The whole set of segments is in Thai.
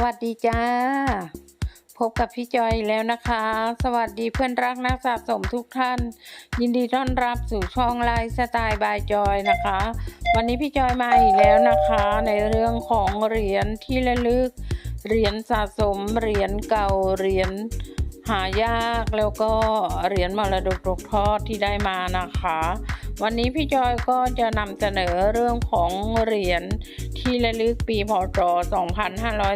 วัสดีจ้า พบกับพี่จอยแล้วนะคะ สวัสดีเพื่อนรักนักสะสมทุกท่าน ยินดีต้อนรับสู่ช่องไลฟ์สไตล์บายจอยนะคะ วันนี้พี่จอยมาอีกแล้วนะคะ ในเรื่องของเหรียญที่ระลึก เหรียญสะสม เหรียญเก่า เหรียญหายาก แล้วก็เหรียญมรดกตกทอดที่ได้มานะคะ วันนี้พี่จอยก็จะนำเสนอเรื่องของเหรียญที่ระลึกปีพศ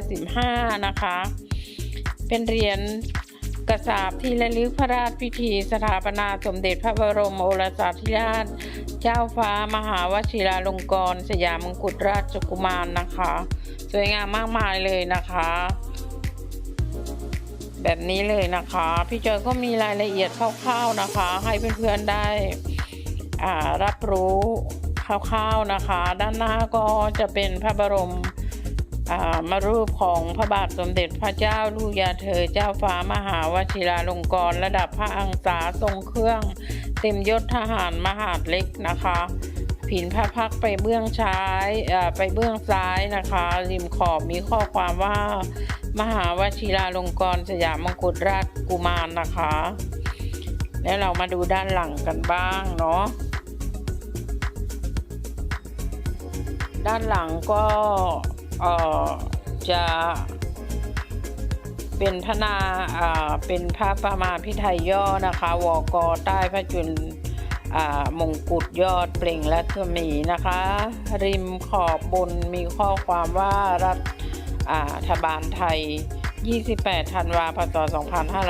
2515 นะคะ เป็นเหรียญกระสาบที่ระลึกพระราชพิธีสถาปนาสมเด็จพระบรมโอรสาธิราช เจ้าฟ้ามหาวชิราลงกรณ์สยามมงกุฎราชกุมารนะคะ สวยงามมากมายเลยนะคะ แบบนี้เลยนะคะ พี่จอยก็มีรายละเอียดคร่าวๆนะคะ ให้เพื่อนๆได้ รับรู้คร่าวๆนะคะ ด้านหน้าก็จะเป็นพระบรมอมารูปของพระบาทสมเด็จพระเจ้าลูกยาเธอเจ้าฟ้ามหาวชิราลงกรณ์ระดับพระอังสาทรงเครื่อง เต็มยศทหารมหาดเล็กนะคะผินพระพักไปเบื้องซ้ายไปเบื้องซ้ายนะคะ ริมขอบมีข้อความว่ามหาวชิราลงกรณ์สยามมงกุฎราชกุมารนะคะ แล้วเรามาดูด้านหลังกันบ้างเนาะ ด้านหลังก็เอ่อจะเป็นพระนาอ่าเป็นพระประมาพิไทยย่อนะคะวกใต้พระจุลอ่ามงกุฎยอดเปล่งรัศมีนะคะ ริมขอบบนมีข้อความว่ารัฐอ่ารัฐบาลไทย 28 ธันวาพศ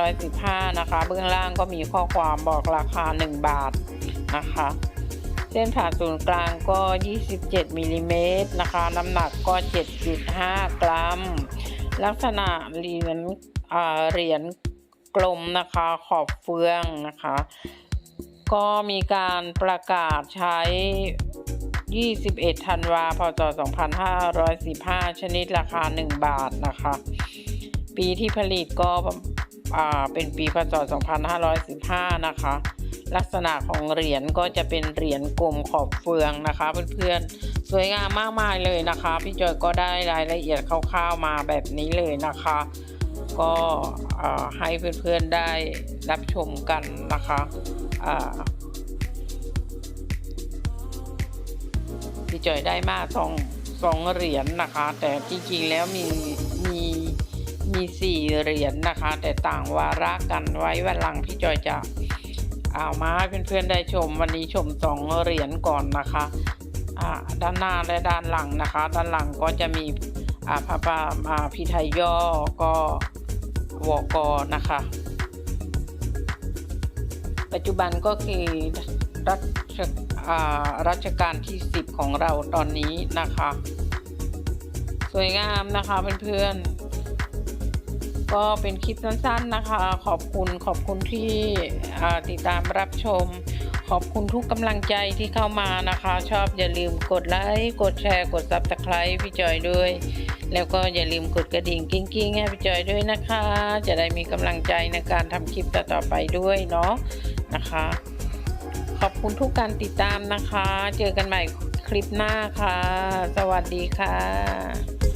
2515 นะคะ เบื้องล่างก็มีข้อความบอกราคา 1 บาทนะคะ ส้นผ่าศูนย์กลางก็ 27มิลลิเมตรนะคะ น้ำหนักก็ 7.5 กรัม ลักษณะเหรียญเหรียญกลมนะคะ ขอบเฟืองนะคะ ก็มีการประกาศใช้ 21 ธันวา พศ 2515 ชนิดราคา 1 บาทนะคะ ปีที่ผลิตก็เป็นปีพศ 2515 นะคะ ลักษณะของเหรียญก็จะเป็นเหรียญกลมขอบเฟืองนะคะเพื่อนๆ สวยงามมากมายเลยนะคะ พี่จอยก็ได้รายละเอียดคร่าวๆมาแบบนี้เลยนะคะ ก็ให้เพื่อนๆได้รับชมกันนะคะพี่จอยได้มาสองสองเหรียญนะคะ แต่จริงๆแล้วมีมีมีสี่เหรียญนะคะ แต่ต่างวาระกันไว้วันหลังพี่จอยจะ เอามาให้เพื่อนๆได้ชมวันนี้ชมสองเหรียญก่อนนะคะอ่าด้านหน้าและด้านหลังนะคะ ด้านหลังก็จะมีอ่าพระปาอ่าพิไทยย่อก็วกนะคะ ปัจจุบันก็คือรัชอ่ารัชกาลที่ 10 ของเราตอนนี้นะคะ สวยงามนะคะเพื่อนๆ ก็เป็นคลิปสั้นๆนะคะ ขอบคุณขอบคุณที่ติดตามรับชม ขอบคุณทุกกำลังใจที่เข้ามานะคะ ชอบอย่าลืมกดไลค์กดแชร์ กดซับสไคร b ์พี่จอยด้วย แล้วก็อย่าลืมกดกระดิ่งกิ้งๆให้พี่จอยด้วยนะคะ จะได้มีกำลังใจในการทำคลิปต่อๆไปด้วยเนาะนะคะ ขอบคุณทุกการติดตามนะคะ เจอกันใหม่คลิปหน้าค่ะ สวัสดีค่ะ